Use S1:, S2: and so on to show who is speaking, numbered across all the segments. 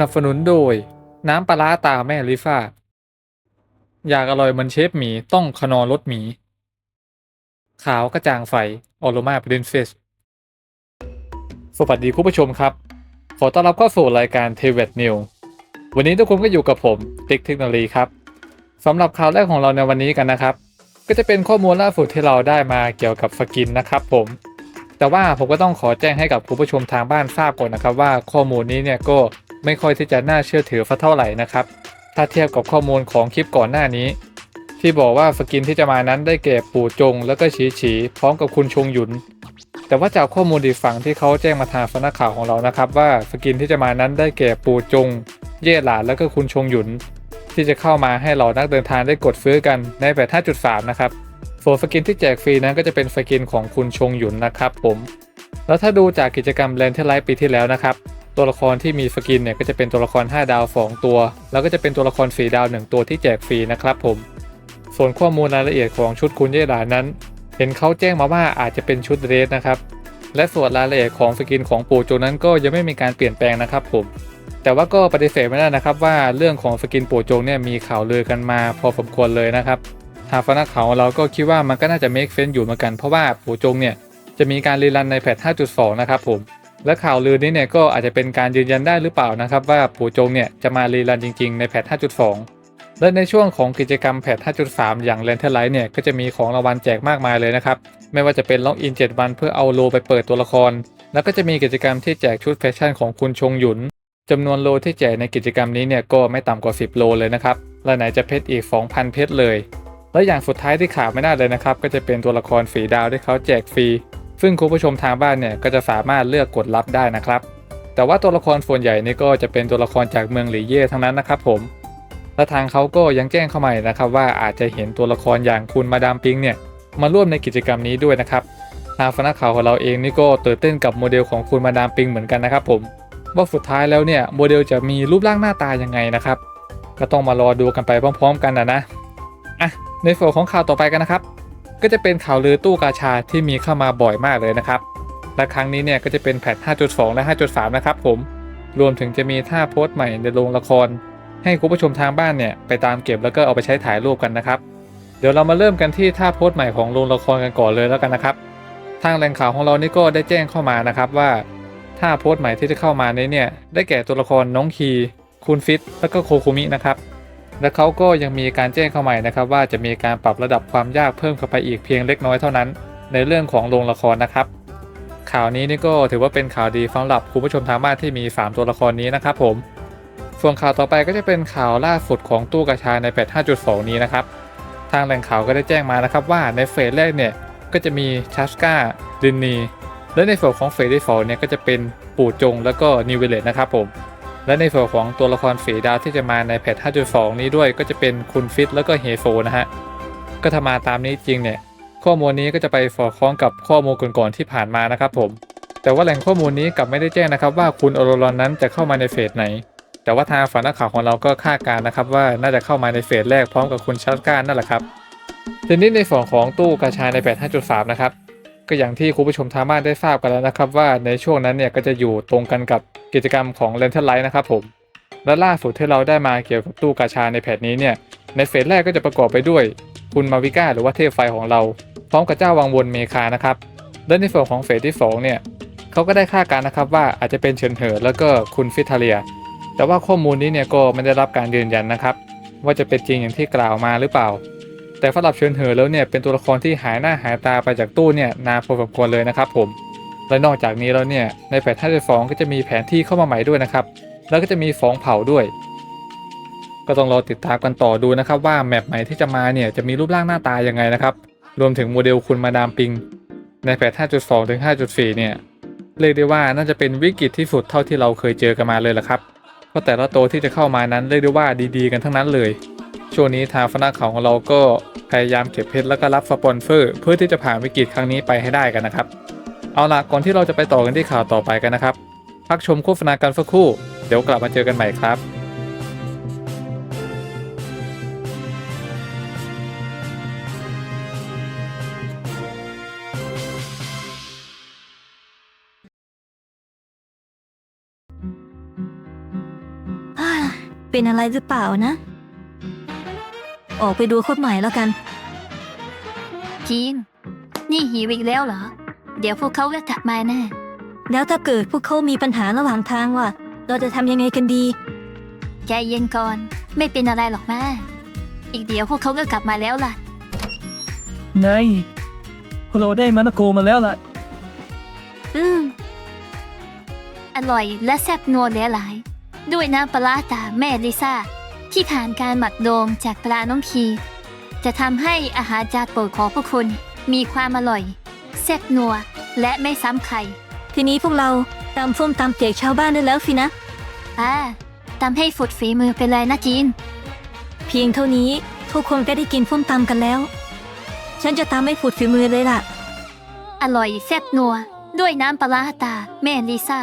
S1: นับสนุนโดย น้ำปลาตาแม่ลิซ่า อยากอร่อยเหมือนเชฟหมีต้องขนอรสหมี ขาวกระจ่างใสออโรมาพรินเซสสวัสดีคุณผู้ชมครับ ขอต้อนรับเข้าสู่รายการเทเวตนิววันนี้ทุกคนก็อยู่กับผมติ๊กเทคโนโลยีครับสำหรับข่าวแรกของเราในวันนี้กันนะครับ ก็จะเป็นข้อมูลล่าสุดที่เราได้มาเกี่ยวกับสกินนะครับผมแต่ว่าผมก็ต้องขอแจ้งให้กับคุณผู้ชมทางบ้านทราบก่อนนะครับว่าข้อมูลนี้เนี่ยก็ ไม่ค่อยที่จะน่าเชื่อถือสักเท่าไหร่นะครับ ถ้าเทียบกับข้อมูลของคลิปก่อนหน้านี้ ที่บอกว่าสกินที่จะมานั้นได้แก่ปู่จง แล้วก็ฉีฉีพร้อมกับคุณชงหยุน แต่ว่าจากข้อมูลอีกฝั่งที่เขาแจ้งมาทางสำนักข่าวของเรานะครับ ว่าสกินที่จะมานั้นได้แก่ปู่จง เย่หลานแล้วก็คุณชงหยุน ที่จะเข้ามาให้เรานักเดินทางได้กดซื้อกันใน85.3นะครับส่วนสกินที่แจกฟรีนั้นก็จะเป็นสกินของคุณชงหยุนนะครับ ผม แล้วถ้าดูจากกิจกรรมแลนเทไลท์ปีที่แล้วนะครับ ตัวละครที่มีสกินเนี่ยก็จะเป็นตัวละคร 5 ดาว 2 ตัว แล้วก็จะเป็นตัวละคร 4 ดาว 1 ตัวที่แจกฟรีนะครับผม ส่วนข้อมูลรายละเอียดของชุดคุณเย่หลานั้น เห็นเขาแจ้งมาว่าอาจจะเป็นชุดเรสนะครับ และส่วนรายละเอียดของสกินของปู่โจนั้นก็ยังไม่มีการเปลี่ยนแปลงนะครับผม แต่ว่าก็ปฏิเสธไม่ได้นะครับว่าเรื่องของสกินปู่โจงเนี่ยมีข่าวลือกันมาพอสมควรเลยนะครับทางฟนักข่าวเราก็คิดว่ามันก็น่าจะ make sense อยู่เหมือนกันเพราะว่าปู่โจงเนี่ยจะมีการรีรันในแพท5.2 นะครับผม และข่าวลือนี้เนี่ยก็อาจจะเป็นการยืนยันได้หรือเปล่านะครับ ว่าปู่โจงเนี่ยจะมารีรันจริงๆในแพท 5.2 และในช่วงของกิจกรรมแพท 5.3 อย่าง l a n t e r l i g h t เนี่ยก็จะมีของรางวัลแจกมากมายเลยนะครับ ไม่ว่าจะเป็นล็อกอิน 7 วันเพื่อเอาโลไปเปิดตัวละคร แล้วก็จะมีกิจกรรมที่แจกชุดแฟชั่นของคุณชงหยุนจำนวนโลที่แจกในกิจกรรมนี้เนี่ยก็ไม่ต่ำกว่า 10 โลเลยนะครับและไหนจะเพชรอีก 2,000 เพชรเลย และอย่างสุดท้ายที่ขาดไม่ได้เลยนะครับก็จะเป็นตัวละครฝีดาวที่เขาแจกฟรี ซึ่งคุณผู้ชมทางบ้านเนี่ยก็จะสามารถเลือกกดรับได้นะครับ แต่ว่าตัวละครส่วนใหญ่นี่ก็จะเป็นตัวละครจากเมืองหลีเย่ทั้งนั้นนะครับผมและทางเขาก็ยังแจ้งเข้ามานะครับว่าอาจจะเห็นตัวละครอย่างคุณมาดามปิงเนี่ยมาร่วมในกิจกรรมนี้ด้วยนะครับทางฟนักข่าวของเราเองนี่ก็ตื่นเต้นกับโมเดลของคุณมาดามปิงเหมือนกันนะครับผมว่าสุดท้ายแล้วเนี่ยโมเดลจะมีรูปร่างหน้าตายังไงนะครับ ก็ต้องมารอดูกันไปพร้อม ๆ กันนะนะอะในส่วนของข่าวต่อไปกันนะครับ ก็จะเป็นข่าวลือตู้กาชาที่มีเข้ามาบ่อยมากเลยนะครับ และครั้งนี้เนี่ยก็จะเป็นแพท 5.2 และ 5.3 นะครับผม รวมถึงจะมีท่าโพสต์ใหม่ในโรงละคร ให้คุณผู้ชมทางบ้านเนี่ยไปตามเก็บแล้วก็เอาไปใช้ถ่ายรูปกันนะครับ เดี๋ยวเรามาเริ่มกันที่ท่าโพสต์ใหม่ของโรงละครกันก่อนเลยแล้วกันนะครับ ทางแหล่งข่าวของเรานี่ก็ได้แจ้งเข้ามานะครับว่าถ้าโพสต์ใหม่ที่จะเข้ามาในเนี่ยได้แก่ตัวละครน้องคีคุณฟิต แล้วก็โคคุมินะครับ และเขาก็ยังมีการแจ้งเข้าใหม่นะครับ ว่าจะมีการปรับระดับความยากเพิ่มเข้าไปอีกเพียงเล็กน้อยเท่านั้น ในเรื่องของโรงละครนะครับ ข่าวนี้นี่ก็ถือว่าเป็นข่าวดีสำหรับคุณผู้ชมทางบ้านที่มี 3 ตัวละครนี้นะครับผม ส่วนข่าวต่อไปก็จะเป็นข่าวล่าสุดของตู้กระชาในแพท5.2 นี้นะครับ ทางแหล่งข่าวก็ได้แจ้งมานะครับว่าในเฟสแรกเนี่ยก็จะมีชัสกาดินนีและในส่วนของเฟสที่สองเนี่ยก็จะเป็นปู่จงแล้วก็นิวเวเลตนะครับผม และในส่วนของตัวละครฝีดาวที่จะมาในแพท 5.2 นี้ด้วยก็จะเป็นคุณฟิตแล้วก็เฮโฟนะฮะ ก็ถ้ามาตามนี้จริงเนี่ย ข้อมูลนี้ก็จะไปสอดคล้องกับข้อมูลก่อนๆที่ผ่านมานะครับผม แต่ว่าแหล่งข้อมูลนี้กลับไม่ได้แจ้งนะครับ ว่าคุณอโรรอนนั้นจะเข้ามาในเฟสไหน แต่ว่าทางฝันนักข่าวของเราก็คาดการนะครับว่าน่าจะเข้ามาในเฟสแรกพร้อมกับคุณชัสการนั่นแหละครับทีนี้ในส่วนของตู้กระชายในแพท5.3 นะครับ ก็อย่างที่คุณผู้ชมทางบ้านได้ทราบกันแล้วนะครับ ว่าในช่วงนั้นเนี่ยก็จะอยู่ตรงกันกับกิจกรรมของ l e n t e r l i g h t นะครับผม และล่าสุดที่เราได้มาเกี่ยวกับตู้กาชาในแพทนี้เนี่ยในเฟสแรกก็จะประกอบไปด้วย คุณมาวิก้าหรือว่าเทพไฟของเรา พร้อมกับเจ้าวังวนเมคานะครับและในส่วนของเฟสที่2เนี่ยเขาก็ได้คาดการนะครับว่าอาจจะเป็นเฉินเหอแล้วก็คุณฟิทาเลีย แต่ว่าข้อมูลนี้เนี่ยก็ไม่ได้รับการยืนยันนะครับ ว่าจะเป็นจริงอย่างที่กล่าวมาหรือเปล่า แต่สำหรับเฉินเหอแล้วเนี่ยเป็นตัวละครที่หายหน้าหายตาไปจากตู้เนี่ยนานพอสมควรเลยนะครับผม และนอกจากนี้แล้วเนี่ยในแผนท่าสองก็จะมีแผนที่เข้ามาใหม่ด้วยนะครับ แล้วก็จะมีฟองเผาด้วย ก็ต้องรอติดตามกันต่อดูนะครับว่าแมปใหม่ที่จะมาเนี่ยจะมีรูปร่างหน้าตายังไงนะครับรวมถึงโมเดลคุณมาดามปิง ในแผน5.2 ถึง 5.4 เนี่ยเรียกได้ว่าน่าจะเป็นวิกฤตที่สุดเท่าที่เราเคยเจอกันมาเลยละครับเพราะแต่ละตัวที่จะเข้ามานั้นเรียกได้ว่าดีๆ กันทั้งนั้นเลย ช่วงนี้ทางฟนักข่าวของเราก็พยายามเก็บเพชรแล้วก็รับสปอนเซอร์เพื่อที่จะผ่านวิกฤตครั้งนี้ไปให้ได้กันนะครับ เอาล่ะก่อนที่เราจะไปต่อกันที่ข่าวต่อไปกันนะครับ พักชมโฆษณากันสักครู่ เดี๋ยวกลับมาเจอกันใหม่ครับ
S2: เป็นอะไรหรือเปล่านะ ออกไปดูคนใหม่แล้วกัน
S3: จีนนี่หิวอีกแล้วเหรอ เดี๋ยวพวกเขาก็กลับมาแน่
S2: แล้วถ้าเกิดพวกเขามีปัญหาระหว่างทางว่าเราจะทำยังไงกันดี
S3: ใจเย็นก่อน ไม่เป็นอะไรหรอกแม่ อีกเดี๋ยวพวกเขาก็กลับมาแล้วล่ะ
S4: นายเราได้มานาโกมาแล้วล่ะ
S3: อืม อร่อยและแซ่บนัวเหลือหลาย ด้วยน้ำปลาร้าตาแม่ลิซ่า ที่ผ่านการหมักดองจากปลาน้องคีจะทำให้อาหารจานโปรดของพวกคุณมีความอร่อยแซ่บนัวและไม่ซ้ำใคร
S2: ทีนี้พวกเราตำส้มตำเจกชาวบ้านได้แล้วสินะ
S3: อ่าทำให้ฝุดฝีมือไปเลยนะจีน
S2: เพียงเท่านี้ทุกคนก็ได้กินส้มตำกันแล้ว ฉันจะตำให้ฝุดฝีมือเลยล่ะ
S3: อร่อยแซ่บนัว ด้วยน้ำปลาร้าตาแม่ลิซ่า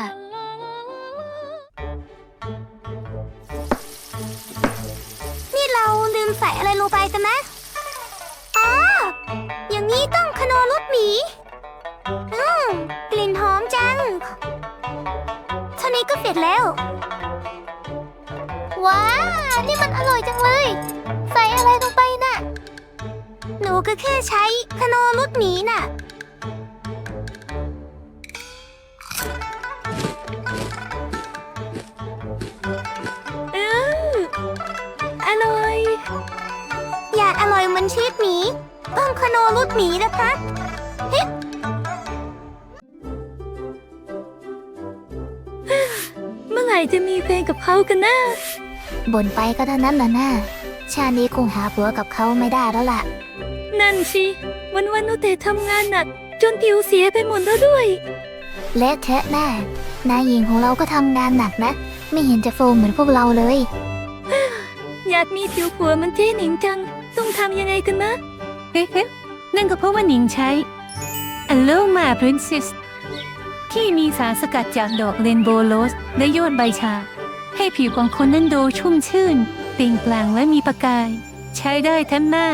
S5: เราลืมใส่อะไรลงไปกันนะอ๋ออย่างนี้ต้องขนมรสหมี อืมกลิ่นหอมจังเท่านี้ก็เสร็จแล้ว ว้า นี่มันอร่อยจังเลย ใส่อะไรลงไปน่ะ หนูก็แค่ใช้ขนมรสหมีน่ะ ต้องขโนรุดหมีนะคะ
S2: เมื่อไหร่จะมีเพลงกับเขากันนะ
S5: บ่นไปก็เท่านั้นแหละน่าชาตินี้คงหาผัวกับเขาไม่ได้แล้วล่ะ
S2: นั่นสิวันวันๆนุแต่ทำงานหนัก จนผิวเสียไปหมดแล้วด้วย
S5: เละเทะแน่นายหญิงของเราก็ทำงานหนักนะ ไม่เห็นจะโฟมเหมือนพวกเราเลย
S2: อยากมีผิวผัวเหมันเจ๊หนิงจัง ต้องทำยังไงกันนะ เฮ้ยนั่นก็เพราะว่าหนิงใช้ Aroma Princess ที่มีสารสกัดจากดอกเรนโบว์โรสและยอดใบชา ให้ผิวของคนนั้นดูชุ่มชื่นเปล่งปลั่งและมีประกาย ใช้ได้ทั้งหน้า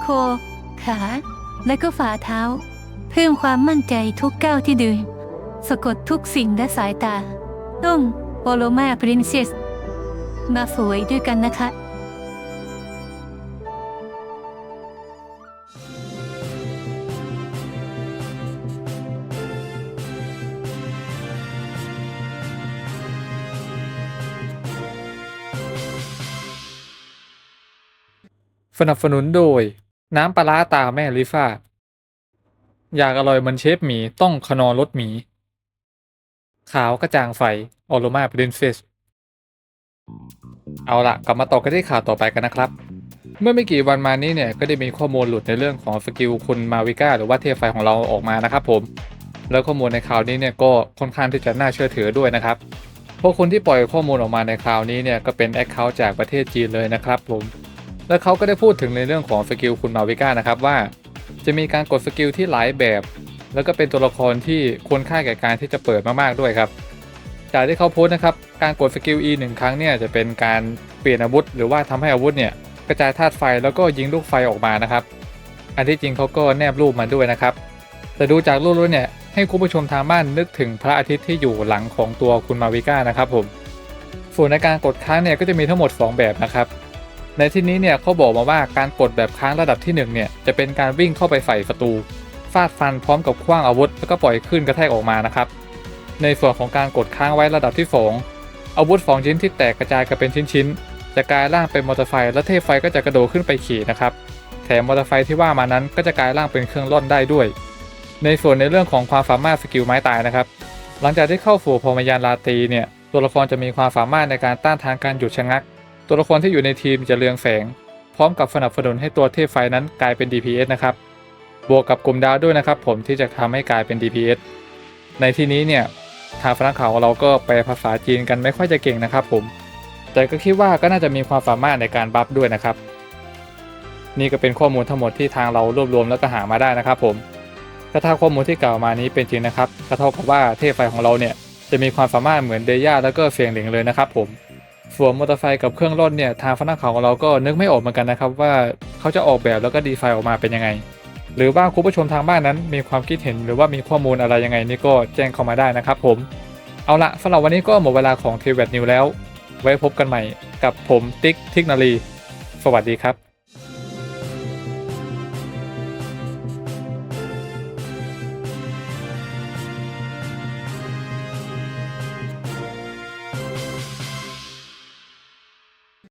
S2: โค ขา และก็ฝ่าเท้า เพิ่มความมั่นใจทุกก้าวที่เดินสะกดทุกสิ่งและสายตา ต้องโ o โลมา Princess มาสวยด้วยกันนะคะ
S1: นับสนุนโดย น้ำปลาตาแม่ลิซ่า อยากอร่อยเหมือนเชฟหมีต้องขนอรสหมี ขาวกระจ่างไฟออโรมาพรินเซสเอาละกลับมาต่อกันที่ข่าวต่อไปกันนะครับ เมื่อไม่กี่วันมานี้เนี่ยก็ได้มีข้อมูลหลุดในเรื่องของสกิลคุณมาวิก้าหรือว่าเทพไฟของเราออกมานะครับผม แล้วข้อมูลในข่าวนี้เนี่ยก็ค่อนข้างที่จะน่าเชื่อถือด้วยนะครับพวกคนที่ปล่อยข้อมูลออกมาในคราวนี้เนี่ยก็เป็นแอคเคาท์จากประเทศจีนเลยนะครับผม แล้วเขาก็ได้พูดถึงในเรื่องของสกิลคุณมาวิก้านะครับว่า จะมีการกดสกิลที่หลายแบบ แล้วก็เป็นตัวละครที่ควรค่าแก่การที่จะเปิดมากๆด้วยครับ จากที่เขาโพสต์นะครับการกดสกิล E หนึ่งครั้งเนี่ยจะเป็นการเปลี่ยนอาวุธ หรือว่าทำให้อาวุธเนี่ยกระจายธาตุไฟแล้วก็ยิงลูกไฟออกมานะครับอันที่จริงเขาก็แนบรูปมาด้วยนะครับ แต่ดูจากรูปแล้วเนี่ยให้คุณผู้ชมทางบ้านนึกถึงพระอาทิตย์ที่อยู่หลังของตัวคุณมาวิก้านะครับผมส่วนในการกดค้างเนี่ยก็จะมีทั้งหมด 2 แบบนะครับ ในที่นี้เนี่ยเขาบอกมาว่าการกดแบบค้างระดับที่1เนี่ยจะเป็นการวิ่งเข้าไปใส่ศัตรูฟาดฟันพร้อมกับคว้างอาวุธ แล้วก็ปล่อยขึ้นกระแทกออกมานะครับ ในส่วนของการกดค้างไว้ระดับที่ 2 อาวุธสองชิ้นที่แตกกระจายกันเป็นชิ้นๆจะกลายร่างเป็นมอเตอร์ไซค์และเทพไฟก็จะกระโดดขึ้นไปขี่นะครับแถมมอเตอร์ไซค์ที่ว่ามานั้นก็จะกลายร่างเป็นเครื่องร่อนได้ด้วย ในส่วนในเรื่องของความสามารถสกิลไม้ตายนะครับ หลังจากที่เข้าสู่พรมยานลาตีเนี่ยตัวละครจะมีความสามารถในการต้านทานการหยุดชะงัก ตัวละครที่อยู่ในทีมจะเรืองแสง พร้อมกับสนับสนุนให้ตัวเทพไฟนั้นกลายเป็น DPS นะครับบวกกับกลุ่มดาวด้วยนะครับ ผมที่จะทำให้กลายเป็น DPS ในที่นี้เนี่ยทางฝรั่งข่าวของเราก็แปลภาษาจีนกันไม่ค่อยจะเก่งนะครับผม แต่ก็คิดว่าก็น่าจะมีความสามารถในการบัฟด้วยนะครับ นี่ก็เป็นข้อมูลทั้งหมดที่ทางเรารวบรวมแล้วก็หามาได้นะครับ ผมถ้าถ้าข้อมูลที่กล่าวมานี้เป็นจริงนะครับก็เท่ากับว่าเทพไฟของเราเนี่ยจะมีความสามารถเหมือนเดย่าแล้วก็เฟียงหลิงเลยนะครับผม ส่วนมอเตอร์ไซค์กับเครื่องร่อนเนี่ยทางฝรั่งข่าวของเราก็นึกไม่ออกเหมือนกันนะครับว่าเขาจะออกแบบแล้วก็ดีไซน์ออกมาเป็นยังไง หรือว่าคุณผู้ชมทางบ้านนั้น มีความคิดเห็นหรือว่ามีข้อมูลอะไรยังไงนี่ก็แจ้งเข้ามาได้นะครับผม เอาละสำหรับวันนี้ก็หมดเวลาของ t v วตนิวแล้ว ไว้พบกันใหม่กับผมติ๊กทิกนารีสวัสดีครับ